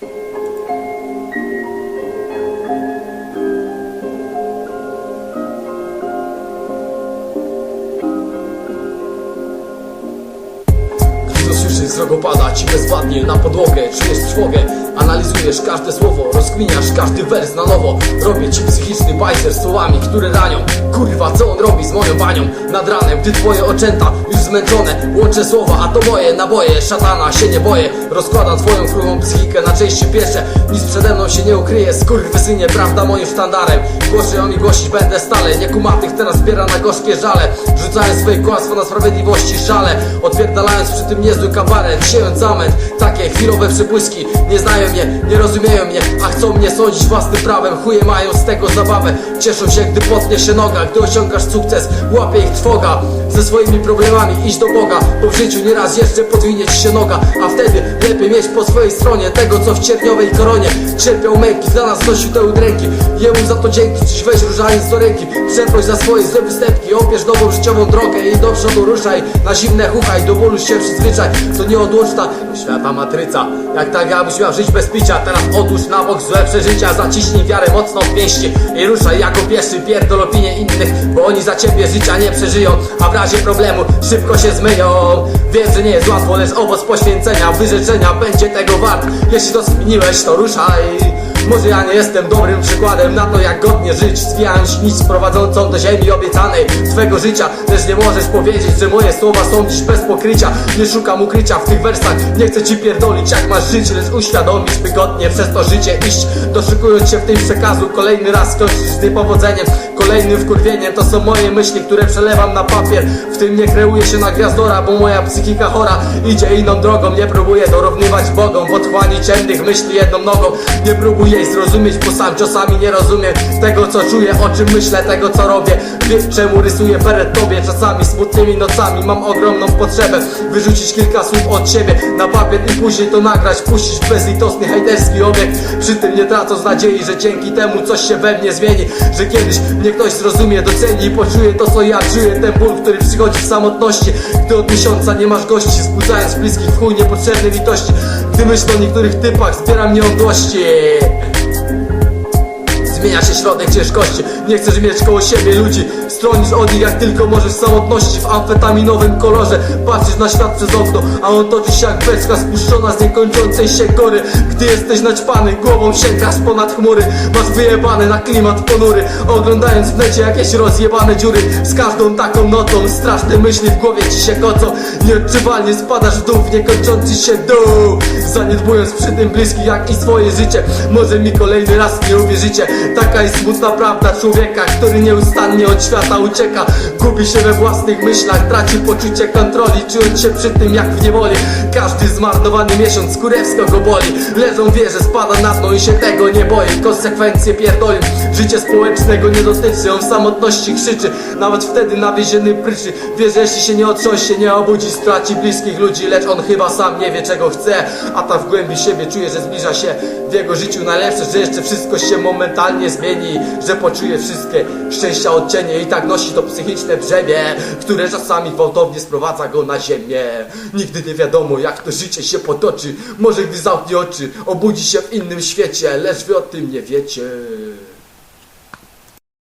Gdy dosłyszysz zrogopada ci bezwładnie na podłogę Czujesz trwogę, analizujesz każde słowo Rozkminiasz każdy wers na nowo. Robię ci psychiczny bajzer słowami, które ranią. Kurwa, co on robi z moją banią Nad ranem, gdy twoje oczęta już zmęczone Łączę słowa, a to moje naboje. Szatana się nie boję Rozkładam twoją kruchą psychikę na części pierwsze Nic przede mną się nie ukryje Skurwysynie, prawda moim sztandarem. Głoszę ją i głosić będę stale. Nie kumatych teraz zbiera na gorzkie żale. Rzucając swoje kłamstwo na sprawiedliwości szale. Odpierdalając przy tym niezły kabaret Siejąc zamęt, takie chwilowe przebłyski. Nie znają mnie, nie rozumieją mnie A chcą mnie sądzić własnym prawem. Chuje mają z tego zabawę. Cieszą się, gdy potnie się noga Gdy osiągasz sukces, łapie ich trwoga. Ze swoimi problemami iść do Boga. Bo w życiu nieraz jeszcze podwinie ci się noga. A wtedy lepiej mieć po swojej stronie Tego co w cierpniowej koronie Cierpiał męki, dla nas nosił te udręki. Jemu za to dzięki, dziś weź różaniec do ręki. Przeproś za swoje złe występki Opierz nową życiową drogę i do przodu ruszaj. Na zimne chuchaj, do bólu się przyzwyczaj. To nie odłączna świata matryca Jak tak abyś miał żyć bez picia Teraz odłóż na bok złe przeżycia. Zaciśnij wiarę mocno w pięści I ruszaj jako pierwszy pierdol opinię innych Bo oni za ciebie życia nie przeżyją A w razie problemu szybko się zmyją. Wiem, że nie jest łatwo, lecz owoc poświęcenia Wyrzeczenia będzie tego wart. Jeśli to zmieniłeś, to ruszaj może ja nie jestem dobrym przykładem na to jak godnie żyć. Zwijając nic prowadzącą do ziemi obiecanej. Twego życia Lecz nie możesz powiedzieć, że moje słowa są dziś bez pokrycia. Nie szukam ukrycia w tych wersach. Nie chcę ci pierdolić jak masz żyć Lecz uświadomić by godnie przez to życie iść. Doszukując się w tym przekazu Kolejny raz skończysz z niepowodzeniem Kolejnym wkurwieniem To są moje myśli, które przelewam na papier. W tym nie kreuję się na gwiazdora Bo moja psychika chora. Idzie inną drogą Nie próbuję dorównywać Bogom. W otchłani ciemnych myśli jedną nogą. Nie próbuję jej zrozumieć, bo sam czasami nie rozumiem Tego co czuję, o czym myślę, tego co robię. Wiesz czemu rysuję przed tobie? Czasami smutnymi nocami mam ogromną potrzebę Wyrzucić kilka słów od siebie na papier I później to nagrać, puścić w bezlitosny hejterski obiekt. Przy tym nie tracąc nadziei, że dzięki temu coś się we mnie zmieni Że kiedyś mnie ktoś zrozumie, doceni i poczuje to co ja czuję. Ten ból, który przychodzi w samotności. Gdy od miesiąca nie masz gości Zbudzając bliskich w chuj niepotrzebnej litości. Gdy myślę o niektórych typach, zbiera mnie odłości Zmienia się środek ciężkości. Nie chcesz mieć koło siebie ludzi Stronisz od nich jak tylko możesz samotności W amfetaminowym kolorze. Patrzysz na świat przez okno A on toczy się jak beczka spuszczona z niekończącej się gory Gdy jesteś naćpany Głową sięgasz ponad chmury. Masz wyjebane na klimat ponury Oglądając w necie jakieś rozjebane dziury. Z każdą taką nocą Straszne myśli w głowie ci się kocą Nieodczuwalnie spadasz w dół W niekończący się dół. Zaniedbując przy tym bliskich jak i swoje życie. Może mi kolejny raz nie uwierzycie. Taka jest smutna prawda człowieka Który nieustannie od ucieka. Gubi się we własnych myślach Traci poczucie kontroli. Czując się przy tym jak w niewoli. Każdy zmarnowany miesiąc kurewsko go boli. Leżą wie, że spada na dno i się tego nie boi. Konsekwencje pierdoli Życie społecznego nie dotyczy On w samotności krzyczy. Nawet wtedy nawieziony pryczy. Wie, że jeśli się nie otrząsie, nie obudzi Straci bliskich ludzi Lecz on chyba sam nie wie czego chce. A ta w głębi siebie czuje, że zbliża się. W jego życiu najlepsze Że jeszcze wszystko się momentalnie zmieni. Że poczuje wszystkie szczęścia odcienie tak nosi to psychiczne brzemię Które czasami gwałtownie sprowadza go na ziemię. Nigdy nie wiadomo jak to życie się potoczy. Może gdy zamknie oczy Obudzi się w innym świecie Lecz wy o tym nie wiecie